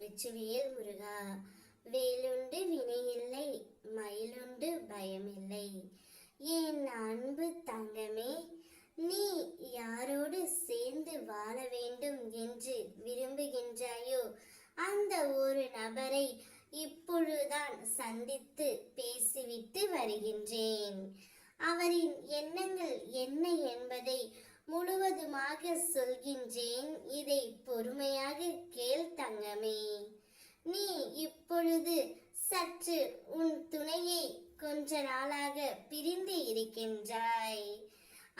வெற்றிவேல் முருகா வேலுண்டு வினையில்லை மயிலுண்டு பயமில்லை. என் அன்பு தங்கமே நீ யாரோடு சேர்ந்து வாழ வேண்டும் என்று விரும்புகின்றாயோ அந்த ஒரு நபரை இப்பொழுதுதான் சந்தித்து பேசிவிட்டு வருகின்றேன். அவரின் எண்ணங்கள் என்ன என்பதை முழுவதுமாக சொல்கின்றேன். இதை பொறுமையாக கேள் தங்கமே. நீ இப்பொழுது சற்று உன் துணையை கொஞ்ச நாளாக பிரிந்து இருக்கின்றாய்.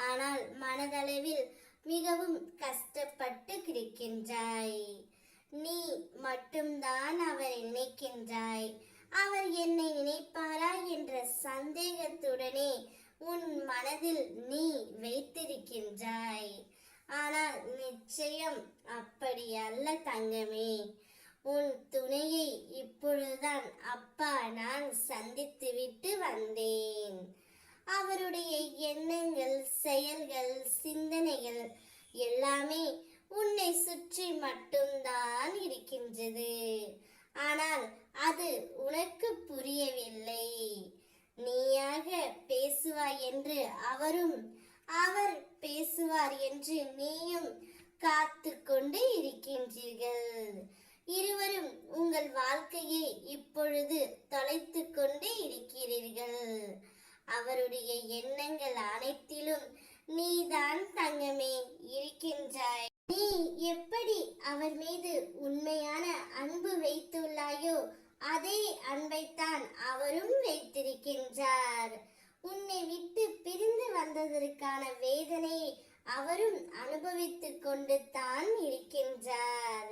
ஆனால் மனதளவில் மிகவும் கஷ்டப்பட்டு கிடக்கின்றாய். நீ மட்டும்தான் அவர் நினைக்கின்றாய். அவர் என்னை நினைப்பாரா என்ற சந்தேகத்துடனே உன் மனதில் நீ வைத்திருக்கின்றாய். ஆனால் நிச்சயம் அப்படி அல்ல தங்கமே. உன் துணையை இப்பொழுதுதான் அப்பா நான் சந்தித்துவிட்டு வந்தேன். அவருடைய எண்ணங்கள் செயல்கள் சிந்தனைகள் எல்லாமே உன்னை சுற்றி மட்டும்தான் இருக்கின்றது. ஆனால் அது உனக்கு புரியவில்லை. நீயாக பேசுவாய் என்று அவரும் அவர் பேசுவார் என்று நீயும் காத்து கொண்டு இருக்கின்றீர்கள். இருவரும் உங்கள் வாழ்க்கையை இப்பொழுது தொலைத்து கொண்டு இருக்கிறீர்கள். அவருடைய எண்ணங்கள் அனைத்திலும் நீதான் தங்கமே இருக்கின்றாய். நீ எப்படி அவர் மீது உண்மையான அன்பு வைத்துள்ளாயோ அதே அன்பைத்தான் அவரும் வைத்திருக்கின்றார். உன்னை விட்டு பிரிந்து வந்ததற்கான வேதனையை அவரும் அனுபவித்துக் கொண்டு தான் இருக்கின்றார்.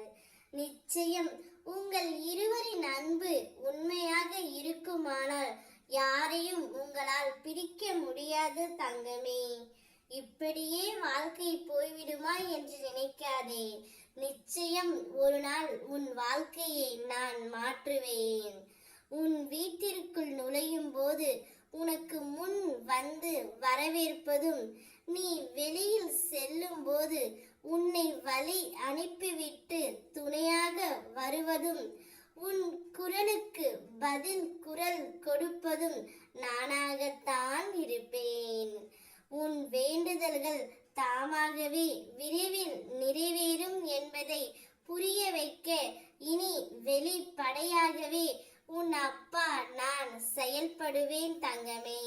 நிச்சயம் உங்கள் இருவரின் அன்பு உண்மையாக இருக்குமானால் யாரையும் உங்களால் பிரிக்க முடியாது தங்கமே. இப்படியே வாழ்க்கை போய்விடுமா என்று நினைக்காதே. நிச்சயம் ஒரு நாள் உன் வாழ்க்கையை நான் மாற்றுவேன். உன் வீட்டிற்குள் நுழையும் போது உனக்கு முன் வந்து வரவேற்பதும் நீ வெளியில் செல்லும் போது உன்னை வழி அனுப்பிவிட்டு துணையாக வருவதும் உன் குரலுக்கு பதில் குரல் கொடுப்பதும் நானாகத்தான் இருப்பேன். உன் வேண்டுதல்கள் தாமாகவே விரைவில் நிறைவேறும் என்பதை புரிய வைக்க இனி வெளிப்படையாகவே உன் அப்பா நான் செயல்படுவேன் தங்கமே.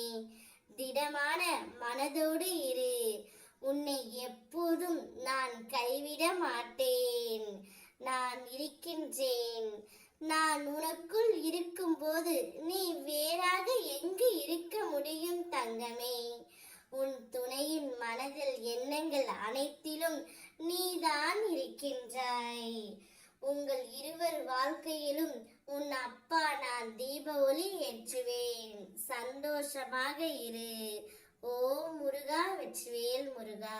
திடமான மனதோடு இரு. உன்னை எப்போதும் நான் கைவிட மாட்டேன். நான் இருக்கின்றேன். நான் உனக்குள் இருக்கும்போது நீ வேறாக எங்கு இருக்க முடியும் தங்கமே? உன் துணையின் மனதில் எண்ணங்கள் அனைத்திலும் நீதான் இருக்கின்றாய். உங்கள் இருவர் வாழ்க்கையிலும் உன் அப்பா நான் தீப ஒளி ஏற்றுவேன். சந்தோஷமாக இரு. ஓ முருகா வெற்றிவேல் முருகா.